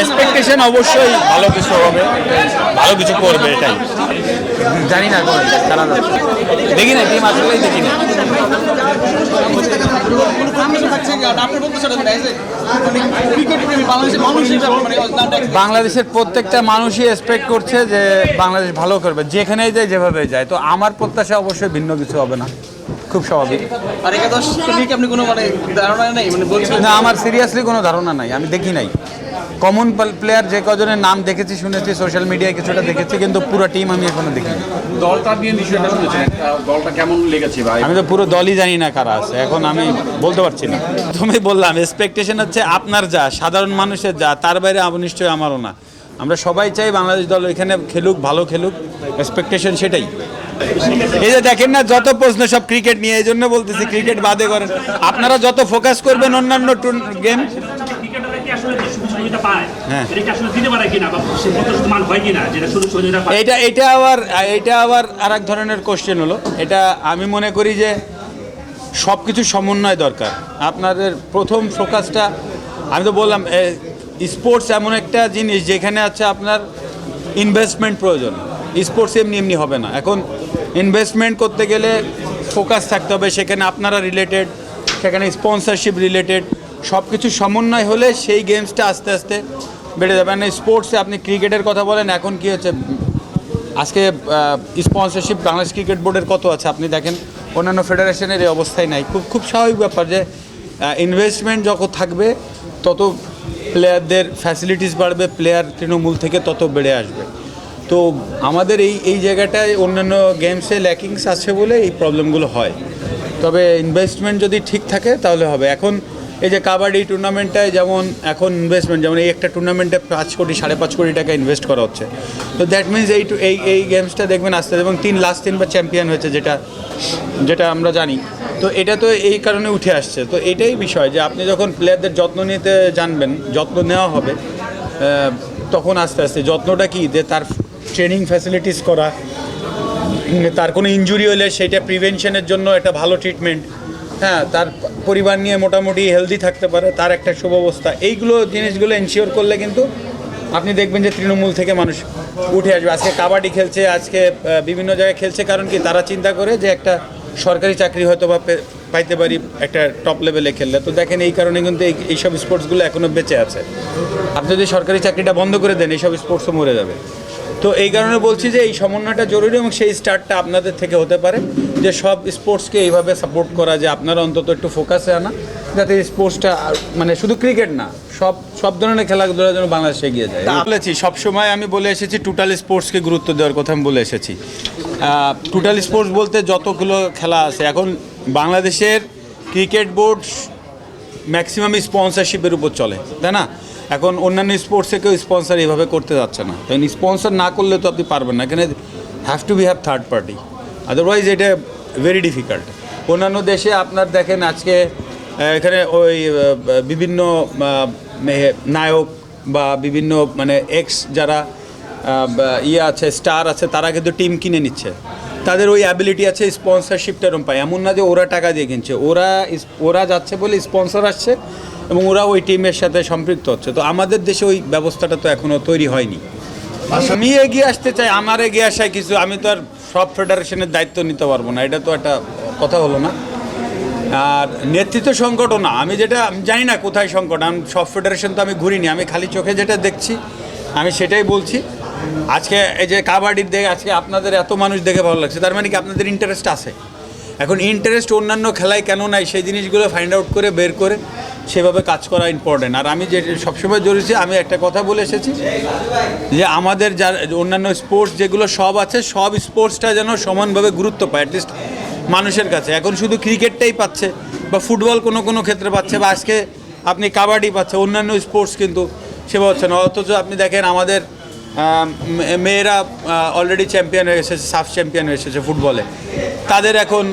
Expectation অবশ্যই ভালো কিছু হবে। ভালো কিছু করবে এটাই। জানি না কোনো খেলা দেখি না টিম আসলেই দেখি না। বাংলাদেশের প্রত্যেকটা মানুষই এক্সপেক্ট করছে যে বাংলাদেশ ভালো করবে যেখানেই যায় যেভাবে যায়। তো আমার প্রত্যাশা অবশ্যই ভিন্ন কিছু হবে না। খুব স্বাভাবিক। আর একাদশ নিয়ে কি আপনি কোনো মানে ধারণা নেই? মানে না আমার সিরিয়াসলি কোনো ধারণা নাই। আমি দেখি নাই। কমন প্লেয়ার যে কজনের নাম দেখেছি শুনেছি সোশ্যাল মিডিয়ায় কিছুটা দেখেছি কিন্তু পুরো টিম আমি এখনও দেখিনি। দলটা নিয়ে বিষয়টা শুনেছেন? দলটা কেমন লেগেছে ভাই আমি তো পুরো দলই জানি না কারা আছে এখন আমি বলতে পারছি না। তুমি বললাম এক্সপেকটেশন হচ্ছে আপনার যা সাধারণ মানুষের যা তার বাইরে নিশ্চয়ই আমারও না। আমরা সবাই চাই বাংলাদেশ দল এখানে খেলুক ভালো খেলুক এক্সপেকটেশন সেটাই। এই যে দেখেন না যত প্রশ্ন সব ক্রিকেট নিয়ে এই জন্য বলতেছি ক্রিকেট বাদে করেন। আপনারা যত ফোকাস করবেন অন্যান্য গেম সুবিধা পায় হ্যাঁ। এটা কি আসলে দিতে পারে কিনা বা মান হয় কিনা যেটা সুযোগ সুবিধা পায়? এটা এটা আবার এটা আবার আর এক ধরনের কোশ্চেন হলো। এটা আমি মনে করি যে সব কিছু সমন্বয় দরকার। আপনাদের প্রথম ফোকাসটা আমি তো বললাম স্পোর্টস এমন একটা জিনিস যেখানে আছে আপনার ইনভেস্টমেন্ট প্রয়োজন। স্পোর্টস এমনি এমনি হবে না। এখন ইনভেস্টমেন্ট করতে গেলে ফোকাস থাকতে হবে সেখানে আপনারা রিলেটেড সেখানে স্পন্সরশিপ রিলেটেড সব কিছু সমন্বয় হলে সেই গেমসটা আস্তে আস্তে বেড়ে যাবে। মানে স্পোর্টসে আপনি ক্রিকেটের কথা বলেন, এখন কি হচ্ছে? আজকে স্পন্সরশিপ বাংলাদেশ ক্রিকেট বোর্ডের কত আছে? আপনি দেখেন, অন্যান্য ফেডারেশনের এই অবস্থায় নাই। খুব খুব স্বাভাবিক ব্যাপার যে ইনভেস্টমেন্ট যত থাকবে, তত প্লেয়ারদের ফ্যাসিলিটিস বাড়বে প্লেয়ার তৃণমূল থেকে তত বেড়ে আসবে। তো আমাদের এই এই জায়গাটায় অন্যান্য গেমসে ল্যাকিংস আছে বলে এই প্রবলেমগুলো হয়। তবে ইনভেস্টমেন্ট যদি ঠিক থাকে, তাহলে হবে। এখন এই যে কাবাডি টুর্নামেন্টটায় যেমন এখন ইনভেস্টমেন্ট যেমন এই একটা টুর্নামেন্টে পাঁচ কোটি, সাড়ে পাঁচ কোটি টাকা ইনভেস্ট করা হচ্ছে। তো দ্যাট মিনস এই এই এই গেমসটা দেখবেন আস্তে এবং তিন লাস্ট তিনবার চ্যাম্পিয়ন হয়েছে যেটা যেটা আমরা জানি। তো এটা তো এই কারণে উঠে আসছে। তো এটাই বিষয় যে আপনি যখন প্লেয়ারদের যত্ন নিতে জানবেন, যত্ন নেওয়া হবে তখন আস্তে আস্তে যত্নটা কি? যে তার ট্রেনিং ফ্যাসিলিটিস করা তার কোনো ইনজুরি হলে সেটা প্রিভেনশনের জন্য একটা ভালো ট্রিটমেন্ট হ্যাঁ তার পরিবার নিয়ে মোটামুটি হেলদি থাকতে পারে, তার একটা সুব্যবস্থা এইগুলো জিনিসগুলো এনশিওর করলে কিন্তু আপনি দেখবেন যে তৃণমূল থেকে মানুষ উঠে আসবে। আজকে কাবাডি খেলছে, আজকে বিভিন্ন জায়গায় খেলছে, কারণ কি তারা চিন্তা করে যে একটা সরকারি চাকরি হয়তো বা পাইতে পারি একটা টপ লেভেলে খেললে। তো দেখেন এই কারণে কিন্তু এই- এইসব স্পোর্টসগুলো এখনও বেঁচে আছে। আপনি যদি সরকারি চাকরিটা বন্ধ করে দেন, এইসব স্পোর্টসও মরে যাবে। তো এই কারণে বলছি যে এই সমন্বয়টা জরুরি এবং সেই স্টার্টটা আপনাদের থেকে হতে পারে। যে সব স্পোর্টসকে এইভাবে সাপোর্ট করা যে আপনারা অন্তত একটু ফোকাসে আনা, যাতে স্পোর্টসটা মানে শুধু ক্রিকেট না, সব সব ধরনের খেলাধুলার জন্য বাংলাদেশ এগিয়ে যায়। বলেছি, সবসময় আমি বলে এসেছি টোটাল স্পোর্টসকে গুরুত্ব দেওয়ার কথা আমি বলে এসেছি। টোটাল স্পোর্টস বলতে যতগুলো খেলা আছে, এখন বাংলাদেশের ক্রিকেট বোর্ড ম্যাক্সিমাম স্পন্সরশিপের উপর চলে, তাই না? এখন অন্যান্য স্পোর্টসে কেউ স্পন্সর এইভাবে করতে যাচ্ছে না। তাই স্পন্সর না করলে তো আপনি পারবেন না, এখানে have to be have third party otherwise এটা ভেরি ডিফিকাল্ট অন্যান্য দেশে আপনার দেখেন আজকে এখানে ওই বিভিন্ন নায়ক বা বিভিন্ন মানে এক্স যারা ইয়ে আছে স্টার আছে তারা কিন্তু টিম কিনে নিচ্ছে। তাদের ওই অ্যাবিলিটি আছে স্পন্সরশিপটা এরকম পায়। এমন না যে ওরা টাকা দিয়ে কিনছে। ওরা ওরা যাচ্ছে বলে স্পন্সর আসছে এবং ওরা ওই টিমের সাথে সম্পৃক্ত হচ্ছে। তো আমাদের দেশে ওই ব্যবস্থাটা তো এখনও তৈরি হয়নি। আমি এগিয়ে আসতে চাই আমার এগিয়ে আসায় কিছু আমি তো আর সব ফেডারেশনের দায়িত্ব নিতে পারব না, এটা তো একটা কথা হলো না। আর নেতৃত্ব সংকটও না, আমি যেটা, আমি জানি না কোথায় সংকট, আমি সব ফেডারেশন তো আমি ঘুরিনি, আমি খালি চোখে যেটা দেখছি, আমি সেটাই বলছি। আজকে এই যে কাবাডির দেখে, আজকে আপনাদের এত মানুষ দেখে ভালো লাগছে, তার মানে কি আপনাদের ইন্টারেস্ট আছে? এখন ইন্টারেস্ট অন্যান্য খেলায় কেন নাই, সেই জিনিসগুলো ফাইন্ড আউট করে, বের করে সেভাবে কাজ করা ইম্পর্টেন্ট আর আমি যে সবসময় জড়িয়েছি আমি একটা কথা বলে এসেছি যে আমাদের যার অন্যান্য স্পোর্টস যেগুলো সব আছে, সব স্পোর্টসটা যেন সমানভাবে গুরুত্ব পায় অ্যাটলিস্ট মানুষের কাছে। এখন শুধু ক্রিকেটটাই পাচ্ছে বা ফুটবল কোনো কোনো ক্ষেত্রে পাচ্ছে বা আজকে আপনি কাবাডি পাচ্ছে, অন্যান্য স্পোর্টস কিন্তু সেবা হচ্ছে না। অথচ আপনি দেখেন আমাদের মেয়েরা অলরেডি চ্যাম্পিয়ন হয়ে এসেছে সাফ চ্যাম্পিয়ন হয়ে এসেছে ফুটবলে তাদের এখন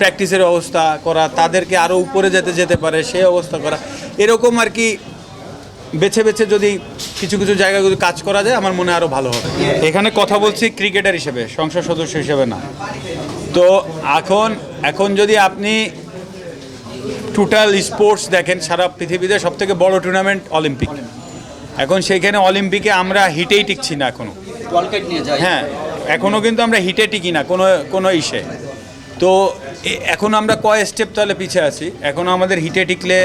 প্র্যাকটিসের অবস্থা করা তাদেরকে আরও উপরে যেতে যেতে পারে সেই অবস্থা করা এরকম আর কি বেছে বেছে যদি কিছু কিছু জায়গায় যদি কাজ করা যায় আমার মনে আরও ভালো হবে। এখানে কথা বলছি ক্রিকেটার হিসেবে সংসদ সদস্য হিসেবে না। তো এখন এখন যদি আপনি টোটাল স্পোর্টস দেখেন সারা পৃথিবীতে সব থেকে বড় টুর্নামেন্ট অলিম্পিক এখন সেইখানে অলিম্পিকে আমরা হিটেই টিকছি না এখনও। ওয়ার্ল্ড কাপ নিয়ে যায় হ্যাঁ এখনও কিন্তু আমরা হিটে টিকি না কোনো কোনো ইসে। তো এখন আমরা কয় স্টেপ তাহলে পিছিয়ে আছি? এখনও আমাদের হিটে টিকলে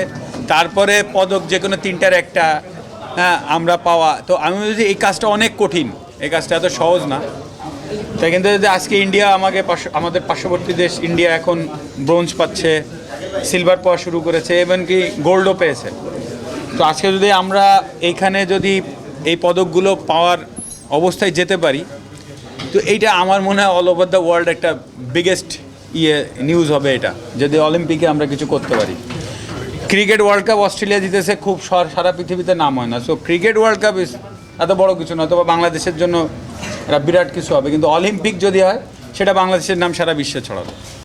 তারপরে পদক যে কোনো তিনটার একটা হ্যাঁ আমরা পাওয়া। তো আমি বলছি এই কাজটা অনেক কঠিন। এই কাজটা এত সহজ না। তাই কিন্তু যদি আজকে ইন্ডিয়া আমাকে আমাদের পার্শ্ববর্তী দেশ ইন্ডিয়া এখন ব্রোঞ্জ পাচ্ছে, সিলভার পাওয়া শুরু করেছে এবং কি গোল্ডও পেয়েছে। তো আজকে যদি আমরা এইখানে যদি এই পদকগুলো পাওয়ার অবস্থায় যেতে পারি, তো এইটা আমার মনে হয় অল ওভার দ্য ওয়ার্ল্ড একটা বিগেস্ট ইয়ে নিউজ হবে এটা, যদি অলিম্পিকে আমরা কিছু করতে পারি। ক্রিকেট ওয়ার্ল্ড কাপ অস্ট্রেলিয়া জিতেছে, খুব সর- পৃথিবীতে নাম হয় না। সো ক্রিকেট ওয়ার্ল্ড কাপ এত বড় কিছু না তবে বাংলাদেশের জন্য বিরাট কিছু হবে। কিন্তু অলিম্পিক যদি হয়, সেটা বাংলাদেশের নাম সারা বিশ্বে ছড়াবে।